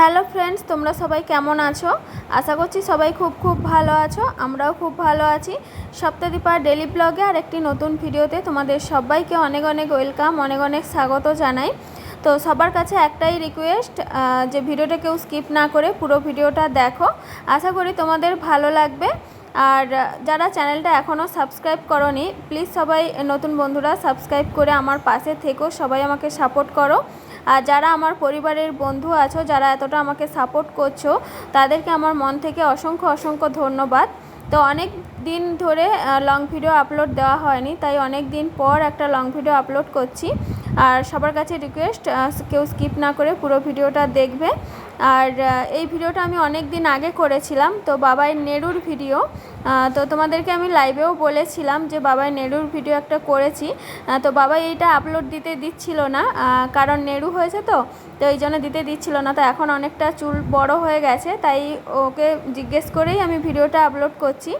Hello friends, তোমরা সবাই কেমন আছো? আশা করছি সবাই খুব খুব ভালো আছো, আমরাও খুব ভালো আছি। সপ্তাহদীপার ডেলি ব্লগে আর একটি নতুন ভিডিওতে তোমাদের সবাইকে অনেক অনেক ওয়েলকাম অনেক অনেক স্বাগত জানাই। তো সবার কাছে একটাই রিকোয়েস্ট যে ভিডিওটা কেউ স্কিপ না করে পুরো ভিডিওটা দেখো। আশা করি তোমাদের ভালো লাগবে। আর যারা চ্যানেলটা এখনও সাবস্ক্রাইব করনি প্লিজ সবাই নতুন বন্ধুরা সাবস্ক্রাইব করে আমার পাশে থেকো, সবাই আমাকে সাপোর্ট করো। যারা আমার পরিবারের বন্ধু আছো, যারা এতটা আমাকে সাপোর্ট করছ, তাদেরকে আমার মন থেকে অসংখ্য অসংখ্য ধন্যবাদ। তো অনেক দিন ধরে লং ভিডিও আপলোড দেওয়া হয়নি, তাই অনেক দিন পর একটা লং ভিডিও আপলোড করছি। আর সবার কাছে রিকোয়েস্ট কেউ স্কিপ না করে পুরো ভিডিওটা দেখবে। আর এই ভিডিওটা আমি অনেক দিন আগে করেছিলাম, তো বাবাই নেড়ুর ভিডিও। তো তোমাদেরকে আমি লাইভেও বলেছিলাম যে বাবাই নেড়ুর ভিডিও একটা করেছি। তো বাবা এইটা আপলোড দিতে দিচ্ছিল না কারণ নেড়ু হয়েছে তো তো এই জন্য দিতে দিচ্ছিল না। তো এখন অনেকটা চুল বড় হয়ে গেছে, তাই ওকে জিজ্ঞেস করেই আমি ভিডিওটা আপলোড করছি।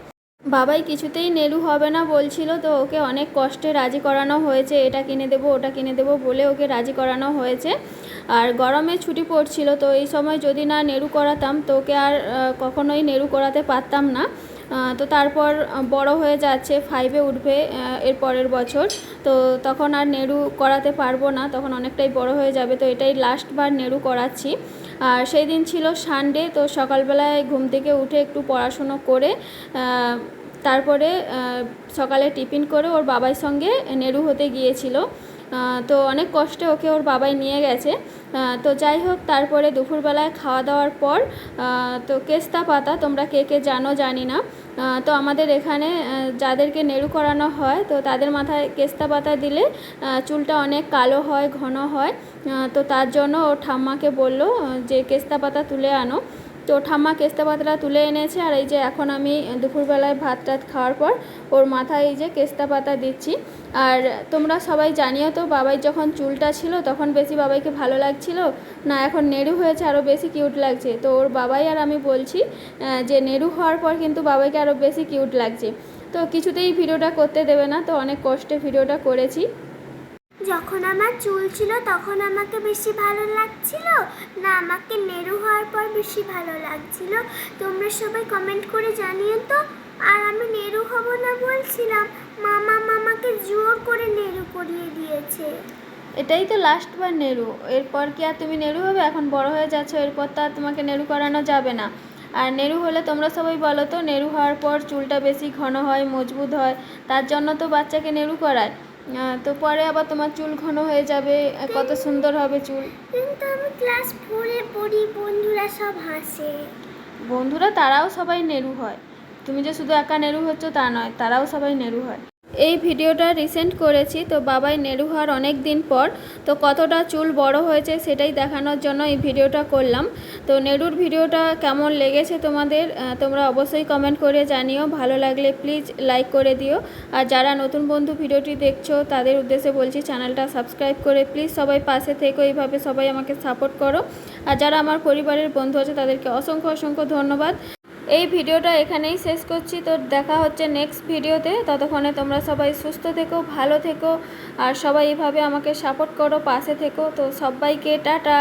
বাবাই কিছুতেই নেড়ু হবে না বলছিল, তো ওকে অনেক কষ্টে রাজি করানো হয়েছে, এটা কিনে দেবো, ওটা কিনে দেবো বলে ওকে রাজি করানো হয়েছে। আর গরমে ছুটি পড়ছিল, তো এই সময় যদি না নেড়ু করাতাম, তো ওকে আর কখনোই নেড়ু করাতে পারতাম না। তো তারপর বড় হয়ে যাচ্ছে ফাইভে উঠবে এর পরের বছর। তো তখন আর নেড়ু করাতে পারব না, তখন অনেকটাই বড় হয়ে যাবে, তো এটাই লাস্টবার নেড়ু করাচ্ছি। আর সেই দিন ছিল সানডে তো সকালবেলায় ঘুম থেকে উঠে একটু পড়াশুনো করে তারপরে সকালে টিফিন করে ওর বাবার সঙ্গে নেড়ু হতে গিয়েছিল। তো অনেক কষ্টে ওকে ওর বাবাই নিয়ে গেছে। তো যাই হোক, তারপরে দুপুরবেলায় খাওয়া দাওয়ার পর তো কেস্তা পাতা, তোমরা কে কে জানো জানি না। তো আমাদের এখানে যাদেরকে নেড়ু করানো হয়, তো তাদের মাথায় কেস্তা পাতা দিলে চুলটা অনেক কালো হয়, ঘন হয়। তো তার জন্য ও ঠাম্মাকে বলল যে কেস্তা পাতা তুলে আনো। তো ঠাম্মা কেস্তা পাতাটা তুলে এনেছে আর এই যে এখন আমি দুপুরবেলায় ভাত টাত খাওয়ার পর ওর মাথায় এই যে কেস্তা পাতা দিচ্ছি। আর তোমরা সবাই জানিও তো বাবাই যখন চুলটা ছিল তখন বেশি বাবাইকে ভালো লাগছিল, না এখন নেড়ু হয়েছে আরও বেশি কিউট লাগছে। তো ওর বাবাই আর আমি বলছি যে নেড়ু হওয়ার পর কিন্তু বাবাইকে আরও বেশি কিউট লাগছে। তো কিছুতেই ভিডিওটা করতে দেবে না, তো অনেক কষ্টে ভিডিওটা করেছি। যখন আমার চুল ছিল তখন আমাকে বেশি ভালো লাগছিল? না, আমাকে নেড়ু হওয়ার পর বেশি ভালো লাগছিল। তোমরা সবাই কমেন্ট করে জানিও তো। আর আমি নেড়ু হব না বলছিলাম। মামা মামাকে জোর করে নেড়ু করিয়ে দিয়েছে। এটাই তো লাস্ট বার নেড়ু এরপর কি আর তুমি নেড়ু হবে? এখন বড় হয়ে যাচ্ছ, এরপর তো আর তোমাকে নেড়ু করানো যাবে না। আর নেড়ু হলে তোমরা সবাই বলো তো নেড়ু হওয়ার পর চুলটা বেশি ঘন হয়, মজবুত হয়, তার জন্য তো বাচ্চাকে নেড়ু করায়। তো পরে আবার তোমার চুল ঘন হয়ে যাবে কত সুন্দর হবে চুল। কিন্তু আমি ক্লাস ফোরে পড়ি বন্ধুরা সব হাসে। বন্ধুরা তারাও সবাই নেরু হয়। তুমি যে শুধু একা নেরু হচ্ছ তা নয় তারাও সবাই নেরু হয়। এই ভিডিওটা রিসেন্ট করেছি, তো বাবাই নেড়ু হওয়ার অনেক দিন পর, তো কতটা চুল বড় হয়েছে সেটাই দেখানোর জন্য এই ভিডিওটা করলাম। তো নেড়ুর ভিডিওটা কেমন লেগেছে তোমাদের তোমরা অবশ্যই কমেন্ট করে জানিও। ভালো লাগলে প্লিজ লাইক করে দিও। আর যারা নতুন বন্ধু ভিডিওটি দেখছ, তাদের উদ্দেশ্যে বলছি চ্যানেলটা সাবস্ক্রাইব করে প্লিজ সবাই পাশে থেকো, এইভাবে সবাই আমাকে সাপোর্ট করো। আর যারা আমার পরিবারের বন্ধু আছে, তাদেরকে অসংখ্য অসংখ্য ধন্যবাদ। এই ভিডিওটা এখানেই শেষ করছি। তো দেখা হচ্ছে নেক্সট ভিডিওতে। ততক্ষণে তোমরা সবাই সুস্থ থেকো, ভালো থেকো, আর সবাই এভাবে আমাকে সাপোর্ট করো, পাশে থেকো। তো সবাইকে টাটা।